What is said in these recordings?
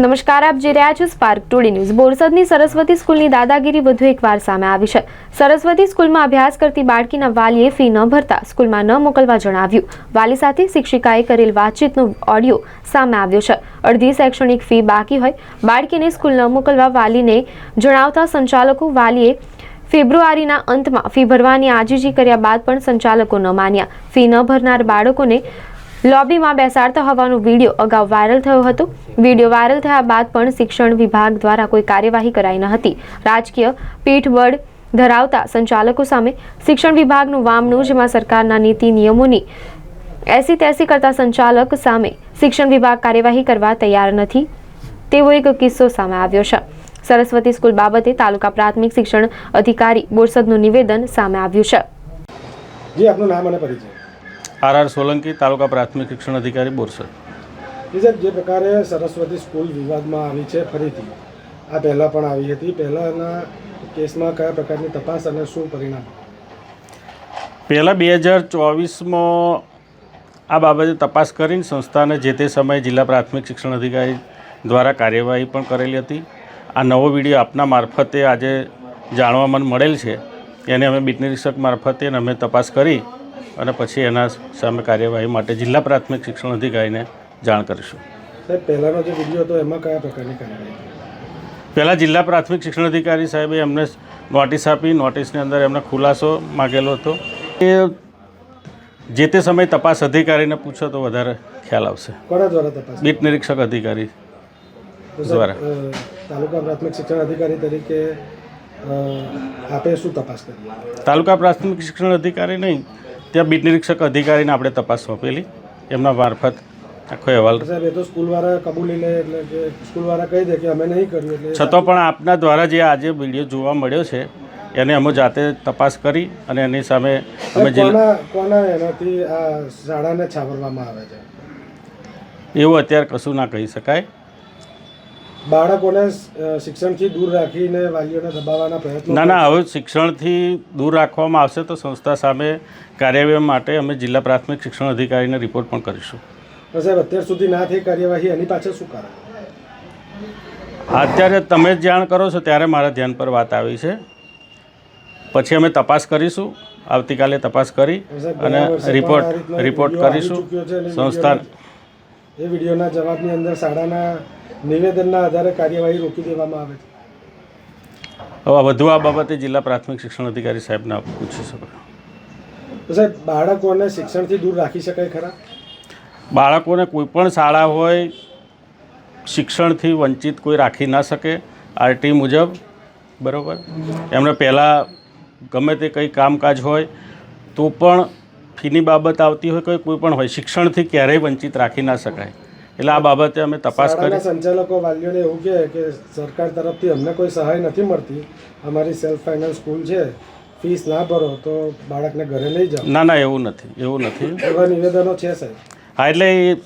નમસ્કાર, આપ જોઈ રહ્યા છો સ્પાર્ક ટુડે ન્યૂઝ. બોરસદની સરસ્વતી સ્કૂલની દાદાગીરી વધુ એકવાર સામે આવી છે. સરસ્વતી સ્કૂલમાં અભ્યાસ કરતી બાળકીના વાલીએ ફી ન ભરતા સ્કૂલમાં ન મોકલવા જણાવ્યું. વાલી સાથે શિક્ષિકાએ કરેલ વાતચીતનો ઓડિયો સામે આવ્યો છે. અડધી શૈક્ષણિક ફી બાકી હોય, બાળકીને સ્કૂલ ન મોકલવા વાલીને જણાવતા સંચાલકો વાલીએ ફેબ્રુઆરીના અંતમાં ફી ભરવાની આજીજી કર્યા બાદ પણ સંચાલકો ન માન્યા. ફી ન ભરનાર બાળકોને લોબીમાં બેસાડતા હોવાનો વીડિયો અગાઉ વાયરલ થયો હતો. વીડિયો વાયરલ થયા બાદ પણ શિક્ષણ વિભાગ દ્વારા કોઈ કાર્યવાહી કરાઈ ન હતી. રાજકીય પીઠબળ ધરાવતા સંચાલકો સામે શિક્ષણ વિભાગનું વામનું જેમાં સરકારના નીતિ નિયમોની એસી તેસી કરતા સંચાલક સામે શિક્ષણ વિભાગ કાર્યવાહી કરવા તૈયાર નથી. તેવો એક કિસ્સો સામે આવ્યો છે. સરસ્વતી સ્કૂલ બાબતે તાલુકા પ્રાથમિક શિક્ષણ અધિકારી બોરસદનું નિવેદન સામે આવ્યું છે. જી, આપનું નામ અને પરિચય. આર આર સોલંકી તાલુકા પ્રાથમિક શિક્ષણ અધિકારી બોરસદ. જી જે પ્રકારે સરસ્વતી સ્કૂલ વિવાદમાં આવી છે ફરીથી. આ પહેલાં પણ આવી હતી. પહેલાંના કેસમાં કયા પ્રકારની તપાસ અને શું પરિણામ? પહેલાં બે હજાર ચોવીસમાં આ બાબતે તપાસ કરીને સંસ્થાને જે તે સમયે જિલ્લા પ્રાથમિક શિક્ષણ અધિકારી દ્વારા કાર્યવાહી પણ કરેલી હતી. આ નવો વીડિયો આપના મારફતે આજે જાણવા મને મળેલ છે. એને અમે બીટ નિરીક્ષક મારફતે અને અમે તપાસ કરી અને પછી એના સામે કાર્યવાહી માટે જિલ્લા પ્રાથમિક શિક્ષણ અધિકારીને જાણ કરીશું. સાહેબ પહેલાંનો જે વીડિયો હતો એમાં કયા પ્રકારની કાર્યવાહી પહેલાં જિલ્લા પ્રાથમિક શિક્ષણ અધિકારી સાહેબે એમને નોટિસ આપી નોટિસની અંદર એમને ખુલાસો માગેલો હતો. એ જે તે સમયે તપાસ અધિકારીને પૂછો તો વધારે ખ્યાલ આવશે. કોના દ્વારા તપાસ? બીટ નિરીક્ષક અધિકારી દ્વારા. તાલુકા પ્રાથમિક શિક્ષણ અધિકારી તરીકે આપે શું તપાસ કરી? તાલુકા પ્રાથમિક શિક્ષણ અધિકારી નહીં ત્યાં બીટ નિરીક્ષક અધિકારીને આપણે તપાસ સોંપેલી. એમના મારફત આખો અહેવાલ. સાહેબ એ તો સ્કૂલવાળા કબૂલી લે એટલે કે સ્કૂલવાળા કહી દે કે અમે નહીં કર્યું એટલે છતાં પણ આપના દ્વારા જે આજે વીડિયો જોવા મળ્યો છે એને અમે જાતે તપાસ કરી અને એની સામે અમે કોના કોના એનાથી આ શાળાને છાપરવામાં આવે છે? એવું અત્યારે કશું ના કહી શકાય. બાળકોને શિક્ષણથી દૂર રાખીને વાલીઓને દબાવવાના પ્રયત્નો ના ના હવે શિક્ષણથી દૂર રાખવામાં આવશે તો સંસ્થા સામે કાર્યવાહી માટે અમે જિલ્લા પ્રાથમિક શિક્ષણ અધિકારીને રિપોર્ટ પણ કરીશું. સાહેબ અત્યાર સુધી ના થઈ કાર્યવાહી એની પાછળ શું કારણ? અત્યારે તમે જ જાણ કરો છો ત્યારે મારા ધ્યાન પર વાત આવી છે. પછી અમે તપાસ કરીશું આવતીકાલે તપાસ કરી અને રિપોર્ટ રિપોર્ટ કરીશું. સંસ્થા એ વિડીયોના જવાબની અંદર શાળાના નિવેદનના આધારે કાર્યવાહી રોકી દેવામાં આવે છે. હવે વધુ આ બાબતે જિલ્લા પ્રાથમિક શિક્ષણ અધિકારી સાહેબને આપ પૂછી શકો તો સાહેબ બાળકોને શિક્ષણથી દૂર રાખી શકાય ખરા? બાળકોને કોઈ પણ શાળા હોય શિક્ષણથી વંચિત કોઈ રાખી ના શકે આરટી મુજબ બરાબર? એમને પહેલાં ગમે તે કંઈ કામકાજ હોય તો પણ ફીની બાબત આવતી હોય કે કોઈ પણ હોય શિક્ષણથી ક્યારેય વંચિત રાખી ના શકાય. એટલે આ બાબતે અમે તપાસ કરી. સંચાલકો વાલીઓને એવું કહે કે સરકાર તરફથી અમને કોઈ સહાય નથી મળતી. અમારી સેલ્ફ ફાઇનાન્સ સ્કૂલ છે. ફીસ ના ભરો તો બાળકને ઘરે લઈ જાઓ. ના ના એવું નથી એવું નથી. એવા નિવેદનો છે સાહેબ? હા એટલે એ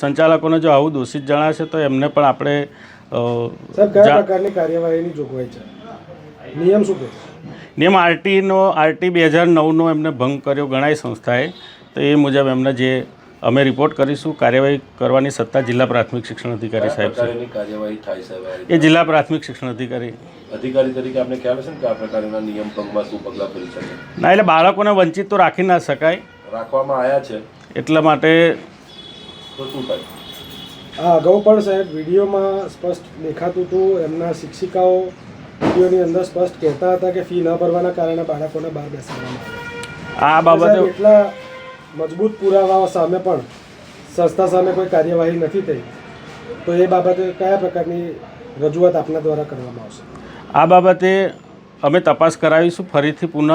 સંચાલકોને જો આવું દોષિત જણાશે તો એમને પણ આપણે સાહેબ કયા પ્રકારની કાર્યવાહીની જોગવાઈ છે? નિયમ શું કહે છે? નિયમ આરટીનો આરટી બે હજાર નવનો એમને ભંગ કર્યો ગણાય સંસ્થાએ. તો એ મુજબ એમને જે અમે રિપોર્ટ કરીશું. કાર્યવાહી કરવાની સત્તા જિલ્લા પ્રાથમિક શિક્ષણ અધિકારી સાહેબ છે. કાર્યવાહી થાય સાહેબ એ જિલ્લા પ્રાથમિક શિક્ષણ અધિકારી. અધિકારી તરીકે આપણે કહેવાય છે ને કે આ પ્રકારના નિયમ પગમાં શું પગલાં ભરી શકે? ના એટલે બાળકોને વંચિત તો રાખી ના શકાય. રાખવામાં આવ્યા છે. એટલા માટે તો શું થાય? આ અગાઉ પણ સાહેબ વિડીયોમાં સ્પષ્ટ દેખાતું હતું. એમના શિક્ષિકાઓ વિડીયોની અંદર સ્પષ્ટ કહેતા હતા કે ફી ન ભરવાના કારણે બાળકોને બહાર બેસાડવામાં આવે. આ બાબતે એટલા મજબૂત પુરાવાઓ સામે પણ, સંસ્થા સામે કોઈ કાર્યવાહી નથી થઈ, તો એ બાબતે કયા પ્રકારની રજૂઆત આપના દ્વારા કરવામાં આવશે? આ બાબતે અમે તપાસ કરાવીશું ફરીથી પુનઃ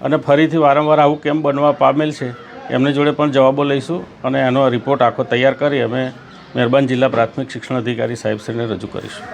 અને ફરીથી વારંવાર આવું કેમ બનવા પામેલ છે, એમની જોડે પણ જવાબો લઈશું અને એનો રિપોર્ટ આખો તૈયાર કરી અમે મહેરબાન જિલ્લા પ્રાથમિક શિક્ષણ અધિકારી સાહેબશ્રીને રજૂ કરીશું.